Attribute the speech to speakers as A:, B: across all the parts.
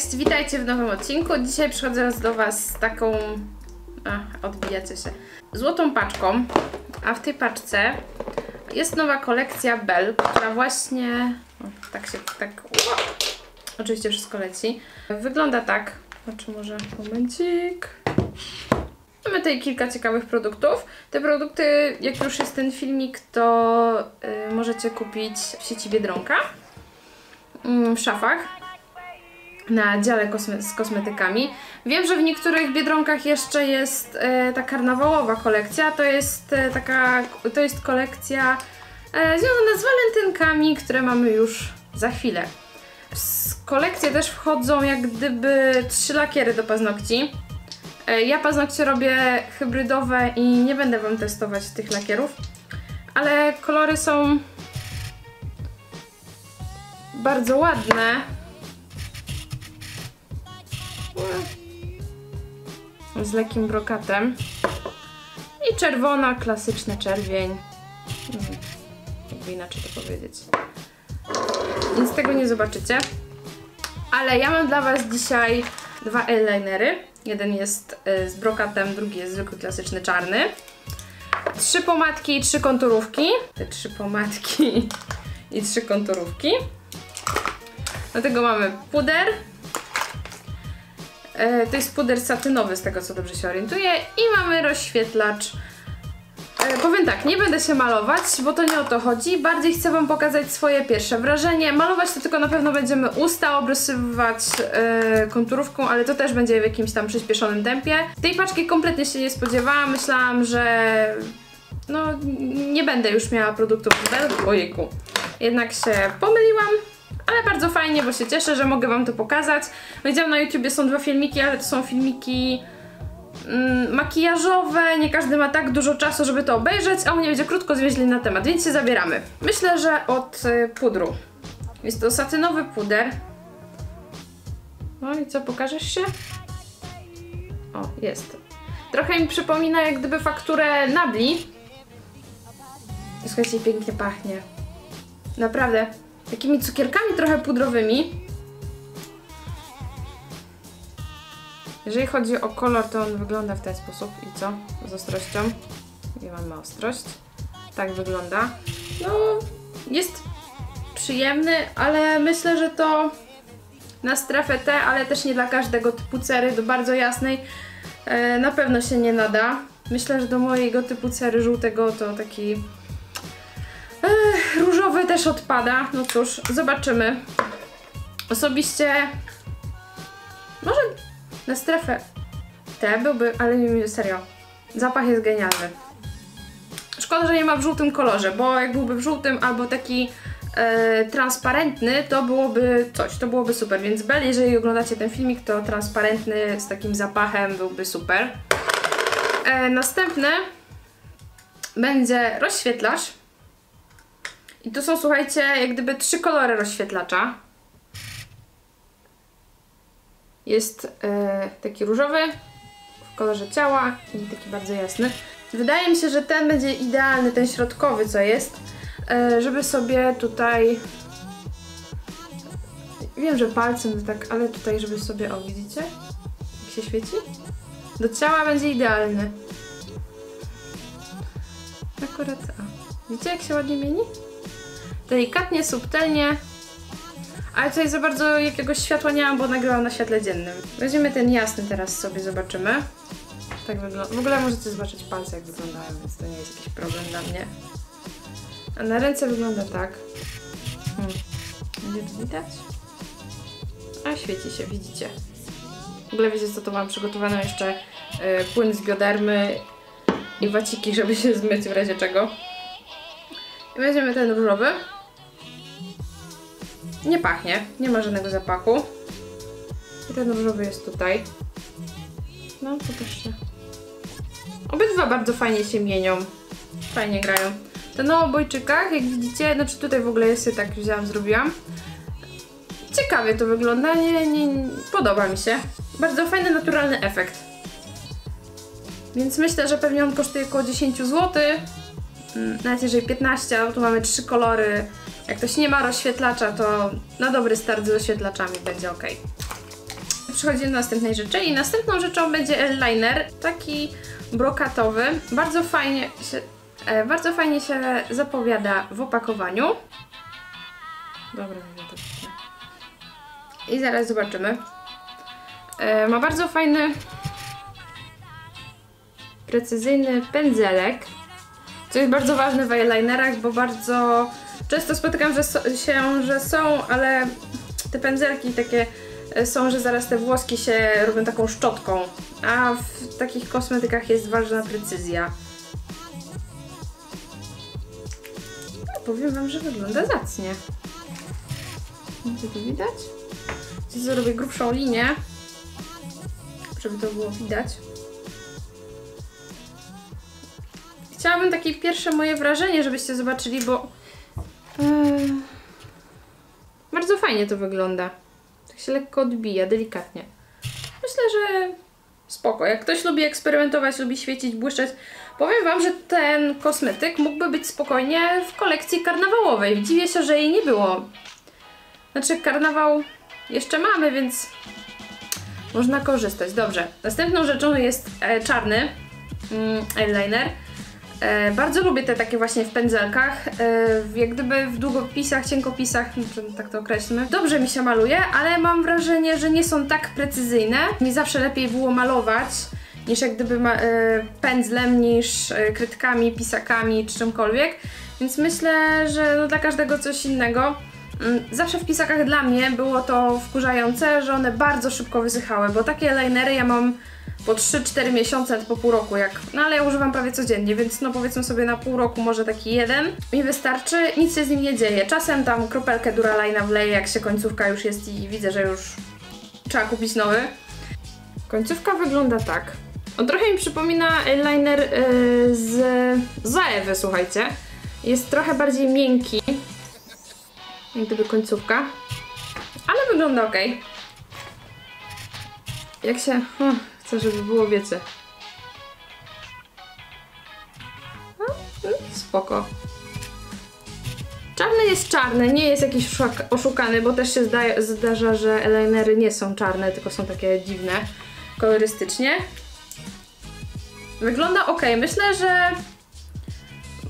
A: Cześć, witajcie w nowym odcinku. Dzisiaj przychodzę do Was z taką. A, odbijacie się. Złotą paczką. A w tej paczce jest nowa kolekcja Bell, która właśnie. O, tak się. Tak. Oczywiście wszystko leci. Wygląda tak. Znaczy, może momencik. Mamy tutaj kilka ciekawych produktów. Te produkty, jak już jest ten filmik, to y, możecie kupić w sieci Biedronka. Mm, w szafach na dziale kosme z kosmetykami. Wiem, że w niektórych biedronkach jeszcze jest e, ta karnawałowa kolekcja. To jest e, taka, to jest kolekcja e, związana z walentynkami, które mamy już za chwilę. W kolekcję też wchodzą jak gdyby trzy lakiery do paznokci. E, ja paznokcie robię hybrydowe i nie będę Wam testować tych lakierów, ale kolory są bardzo ładne. Z lekkim brokatem. I czerwona, klasyczny czerwień. Mm, Jakby inaczej to powiedzieć. Nic tego nie zobaczycie. Ale ja mam dla Was dzisiaj dwa eyelinery. Jeden jest y, z brokatem, drugi jest zwykły, klasyczny, czarny. Trzy pomadki i trzy konturówki. Te trzy pomadki i trzy konturówki. Do tego mamy puder. E, to jest puder satynowy, z tego co dobrze się orientuję. I mamy rozświetlacz. E, powiem tak, nie będę się malować, bo to nie o to chodzi. Bardziej chcę Wam pokazać swoje pierwsze wrażenie. Malować to tylko na pewno będziemy usta, obrysywać e, konturówką, ale to też będzie w jakimś tam przyspieszonym tempie. Tej paczki kompletnie się nie spodziewałam. Myślałam, że no nie będę już miała produktów z Bell. Ojejku. Jednak się pomyliłam. Ale bardzo fajnie, bo się cieszę, że mogę Wam to pokazać. Widziałam na YouTubie są dwa filmiki, ale to są filmiki mm, makijażowe. Nie każdy ma tak dużo czasu, żeby to obejrzeć, a u mnie będzie krótko zwięźli na temat, więc się zabieramy. Myślę, że od y, pudru. Jest to satynowy puder. No i co, pokażesz się? O, jest. Trochę mi przypomina jak gdyby fakturę Nabli. Słuchajcie, pięknie pachnie. Naprawdę takimi cukierkami trochę pudrowymi. Jeżeli chodzi o kolor, to on wygląda w ten sposób. I co? Z ostrością. Nie mamy ostrość. Tak wygląda. No, jest przyjemny, ale myślę, że to na strefę T, ale też nie dla każdego typu cery, do bardzo jasnej e, na pewno się nie nada. Myślę, że do mojego typu cery żółtego to taki różowy też odpada. No cóż, zobaczymy. Osobiście może na strefę T byłby, ale nie serio. Zapach jest genialny. Szkoda, że nie ma w żółtym kolorze, bo jak byłby w żółtym albo taki e, transparentny, to byłoby coś, to byłoby super. Więc Bel, jeżeli oglądacie ten filmik, to transparentny z takim zapachem byłby super. E, następne będzie rozświetlacz. I tu są, słuchajcie, jak gdyby trzy kolory rozświetlacza. Jest e, taki różowy w kolorze ciała i taki bardzo jasny. Wydaje mi się, że ten będzie idealny, ten środkowy co jest, e, żeby sobie tutaj... Wiem, że palcem tak, ale tutaj, żeby sobie, o widzicie? Jak się świeci? Do ciała będzie idealny. Akurat, a. Widzicie jak się ładnie mieni? Delikatnie, subtelnie. Ale tutaj za bardzo jakiegoś światła nie mam, bo nagrałam na świetle dziennym. Weźmiemy ten jasny teraz sobie, zobaczymy. Tak wygląda. W ogóle możecie zobaczyć palce jak wyglądają, więc to nie jest jakiś problem dla mnie. A na ręce wygląda tak. Hmm. Będzie to widać? A świeci się, widzicie. W ogóle wiecie co, to mam przygotowane jeszcze yy, płyn z biodermy i waciki, żeby się zmyć w razie czego. I weźmiemy ten różowy. Nie pachnie, nie ma żadnego zapachu. I ten różowy jest tutaj. No, popatrzcie. Obydwa bardzo fajnie się mienią. Fajnie grają. Te na obojczykach, jak widzicie, znaczy tutaj w ogóle jest je tak wzięłam, zrobiłam. Ciekawie to wygląda, nie, nie, podoba mi się. Bardzo fajny, naturalny efekt. Więc myślę, że pewnie on kosztuje około 10 zł. Nawet jeżeli 15, a tu mamy trzy kolory, jak ktoś nie ma rozświetlacza, to na dobry start z rozświetlaczami będzie ok. Przechodzimy do następnej rzeczy i następną rzeczą będzie eyeliner, taki brokatowy. Bardzo fajnie się, e, bardzo fajnie się zapowiada w opakowaniu. Dobra, to. I zaraz zobaczymy. E, ma bardzo fajny, precyzyjny pędzelek, co jest bardzo ważne w eyelinerach, bo bardzo często spotykam że so, się, że są, ale te pędzelki takie e, są, że zaraz te włoski się robią taką szczotką, a w takich kosmetykach jest ważna precyzja. No, powiem wam, że wygląda zacnie. Gdzie to widać? Zrobię grubszą linię, żeby to było widać. Chciałabym takie pierwsze moje wrażenie, żebyście zobaczyli, bo bardzo fajnie to wygląda. Tak się lekko odbija, delikatnie. Myślę, że spoko. Jak ktoś lubi eksperymentować, lubi świecić, błyszczeć, powiem Wam, że ten kosmetyk mógłby być spokojnie w kolekcji karnawałowej. Dziwię się, że jej nie było. Znaczy, karnawał jeszcze mamy, więc można korzystać. Dobrze. Następną rzeczą jest e, czarny mm, eyeliner. E, bardzo lubię te takie właśnie w pędzelkach, e, jak gdyby w długopisach, cienkopisach, no, tak to określmy. Dobrze mi się maluje, ale mam wrażenie, że nie są tak precyzyjne. Mi zawsze lepiej było malować niż jak gdyby ma, e, pędzlem, niż e, krytkami, pisakami czy czymkolwiek. Więc myślę, że no, dla każdego coś innego. Mm, Zawsze w pisakach dla mnie było to wkurzające, że one bardzo szybko wysychały, bo takie linery ja mam po 3-4 miesiące, po pół roku jak, no ale ja używam prawie codziennie, więc no powiedzmy sobie na pół roku może taki jeden mi wystarczy, nic się z nim nie dzieje. Czasem tam kropelkę Duralina wleję, jak się końcówka już jest i widzę, że już trzeba kupić nowy. Końcówka wygląda tak. On trochę mi przypomina eyeliner yy, z Zaewy, słuchajcie. Jest trochę bardziej miękki, jak gdyby końcówka, ale wygląda ok. Jak się... O, chcę, żeby było, wiecie... No, mm, spoko. Czarny jest czarny, nie jest jakiś oszuk- oszukany, bo też się zdaje, zdarza, że eyelinery nie są czarne, tylko są takie dziwne, kolorystycznie. Wygląda ok. Myślę, że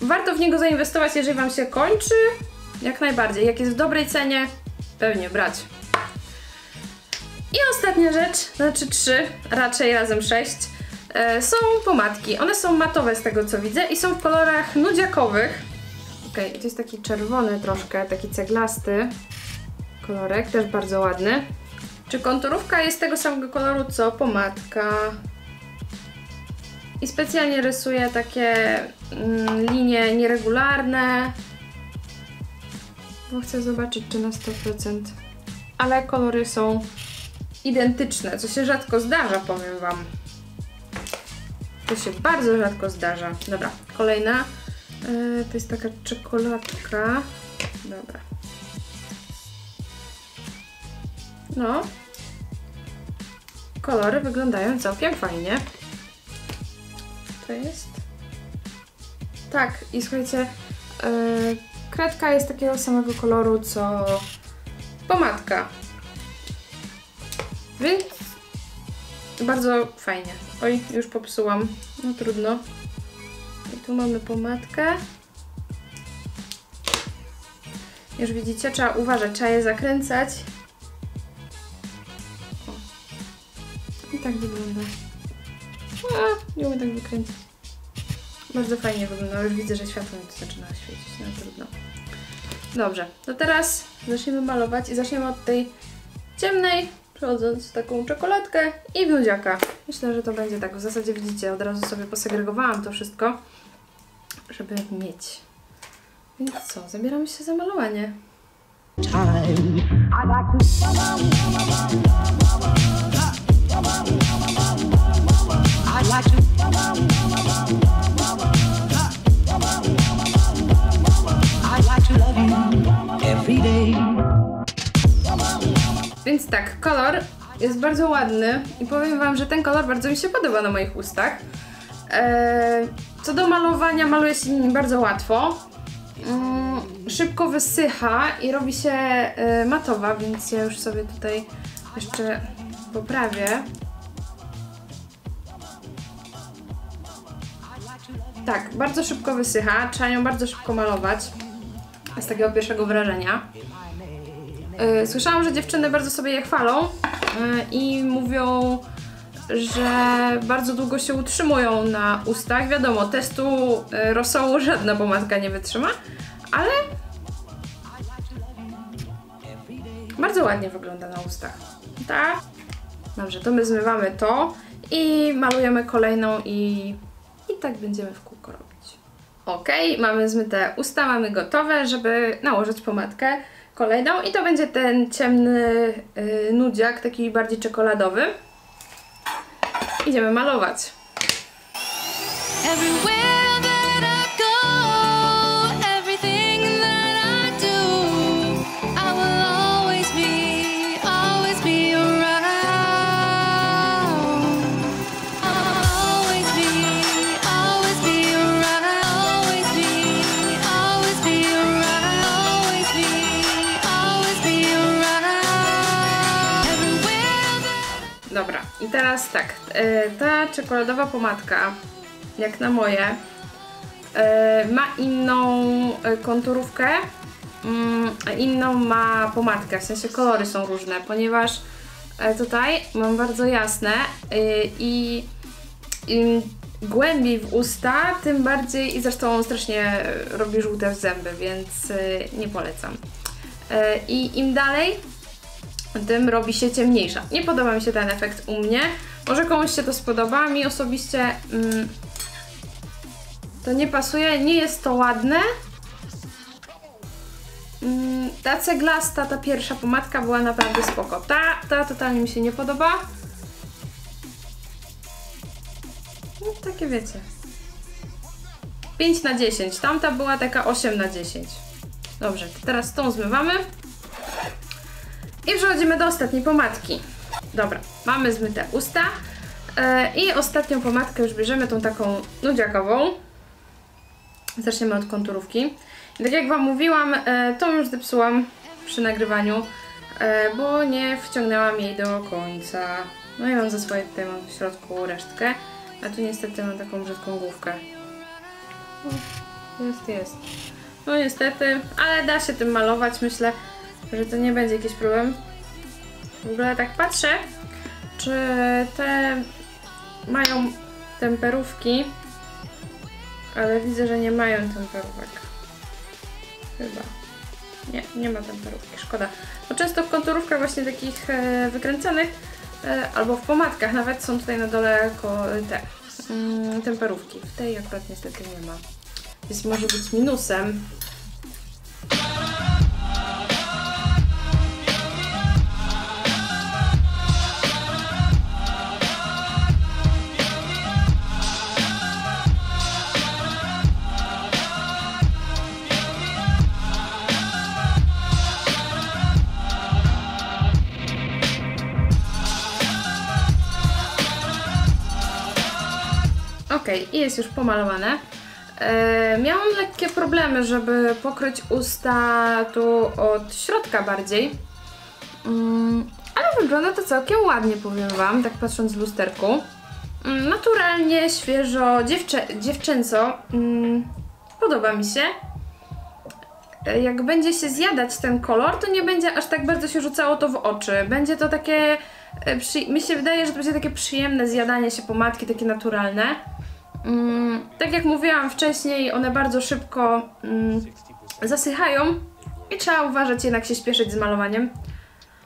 A: warto w niego zainwestować, jeżeli Wam się kończy. Jak najbardziej. Jak jest w dobrej cenie, pewnie brać. I ostatnia rzecz, znaczy trzy, raczej razem sześć, e, są pomadki. One są matowe z tego co widzę i są w kolorach nudziakowych. Okej, to jest taki czerwony troszkę, taki ceglasty kolorek, też bardzo ładny. Czy konturówka jest tego samego koloru co pomadka? I specjalnie rysuję takie mm, linie nieregularne, bo chcę zobaczyć czy na 100%. Ale kolory są identyczne, co się rzadko zdarza, powiem Wam. To się bardzo rzadko zdarza. Dobra, kolejna. Yy, to jest taka czekoladka. Dobra. No. Kolory wyglądają całkiem fajnie. To jest? Tak, i słuchajcie, yy, kredka jest takiego samego koloru co pomadka. Więc bardzo fajnie. Oj, już popsułam. No trudno. I tu mamy pomadkę. Już widzicie, trzeba uważać, trzeba je zakręcać. O. I tak wygląda. A, nie umiem tak wykręcić. Bardzo fajnie wygląda, już widzę, że światło mi tu zaczyna świecić, no trudno. Dobrze, to teraz zaczniemy malować i zaczniemy od tej ciemnej, przechodząc w taką czekoladkę i nudziaka. Myślę, że to będzie tak, w zasadzie widzicie, od razu sobie posegregowałam to wszystko, żeby mieć. Więc co, zabieramy się za malowanie.
B: time. I like to.
A: Więc tak, kolor jest bardzo ładny i powiem Wam, że ten kolor bardzo mi się podoba na moich ustach. Eee, co do malowania, maluje się nim bardzo łatwo. Mm, szybko wysycha i robi się e, matowa, więc ja już sobie tutaj jeszcze poprawię. Tak, bardzo szybko wysycha, trzeba ją bardzo szybko malować. Z takiego pierwszego wrażenia. Yy, Słyszałam, że dziewczyny bardzo sobie je chwalą yy, i mówią, że bardzo długo się utrzymują na ustach. Wiadomo, testu yy, rosołu żadna pomadka nie wytrzyma, ale bardzo ładnie wygląda na ustach. Tak? Dobrze, to my zmywamy to i malujemy kolejną i, i tak będziemy w kółko robić. Ok, mamy zmyte usta, mamy gotowe, żeby nałożyć pomadkę kolejną i to będzie ten ciemny yy, nudziak, taki bardziej czekoladowy. Idziemy malować.
C: Everywhere i
A: teraz tak, e, ta czekoladowa pomadka, jak na moje, e, ma inną e, konturówkę, mm, a inną ma pomadkę, w sensie kolory są różne, ponieważ tutaj mam bardzo jasne i im głębiej w usta, tym bardziej i zresztą strasznie robi żółte w zęby, więc nie polecam. I im dalej, tym robi się ciemniejsza. Nie podoba mi się ten efekt u mnie. Może komuś się to spodoba. Mi osobiście mm, to nie pasuje. Nie jest to ładne. Mm, ta ceglasta, ta pierwsza pomadka była naprawdę spoko. Ta, ta totalnie mi się nie podoba. No, takie wiecie. 5 na 10. Tamta była taka 8 na 10. Dobrze, teraz tą zmywamy. I przechodzimy do ostatniej pomadki. Dobra, mamy zmyte usta. E, I ostatnią pomadkę już bierzemy, tą taką nudziakową. Zaczniemy od konturówki. I tak jak Wam mówiłam, e, tą już zepsułam przy nagrywaniu, e, bo nie wciągnęłam jej do końca. No i mam za swoje tutaj mam w środku resztkę, a tu niestety mam taką brzydką główkę. Jest, jest. No niestety, ale da się tym malować, myślę, że to nie będzie jakiś problem. W ogóle tak patrzę, czy te mają temperówki, ale widzę, że nie mają temperówek. Chyba. Nie, nie ma temperówki, szkoda. Bo często w konturówkach właśnie takich e, e, albo w pomadkach nawet są tutaj na dole te mm, temperówki. W tej akurat niestety nie ma. Więc może być minusem. I jest już pomalowane. E, miałam lekkie problemy, żeby pokryć usta tu od środka bardziej. Mm, ale wygląda to całkiem ładnie, powiem Wam, tak patrząc w lusterku. Mm, naturalnie, świeżo, dziewczę, dziewczęco. Mm, podoba mi się. E, Jak będzie się zjadać ten kolor, to nie będzie aż tak bardzo się rzucało to w oczy. Będzie to takie. e, Przy... Mi się wydaje, że to będzie takie przyjemne zjadanie się pomadki, takie naturalne. Mm, tak jak mówiłam wcześniej, one bardzo szybko mm, zasychają i trzeba uważać jednak się śpieszyć z malowaniem.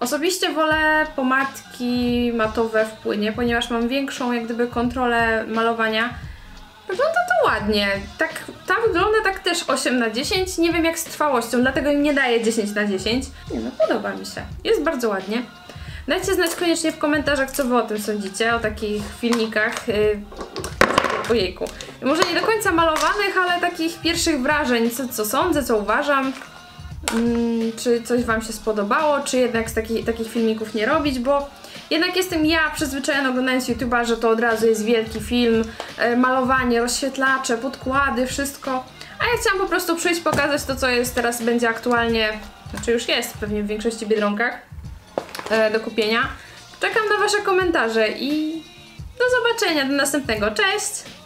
A: Osobiście wolę pomadki matowe w płynie, ponieważ mam większą jak gdyby kontrolę malowania. Wygląda to ładnie. Tak, ta wygląda tak też 8 na 10. Nie wiem jak z trwałością, dlatego im nie daję 10 na 10. Nie no, podoba mi się. Jest bardzo ładnie. Dajcie znać koniecznie w komentarzach, co wy o tym sądzicie, o takich filmikach. Ojejku. Może nie do końca malowanych, ale takich pierwszych wrażeń, co, co sądzę, co uważam. Mm, czy coś Wam się spodobało, czy jednak z taki, takich filmików nie robić, bo jednak jestem ja przyzwyczajona oglądając YouTube'a, że to od razu jest wielki film, e, malowanie, rozświetlacze, podkłady, wszystko. A ja chciałam po prostu przyjść, pokazać to, co jest teraz, będzie aktualnie, znaczy już jest pewnie w większości biedronkach e, do kupienia. Czekam na Wasze komentarze i do zobaczenia, do następnego. Cześć!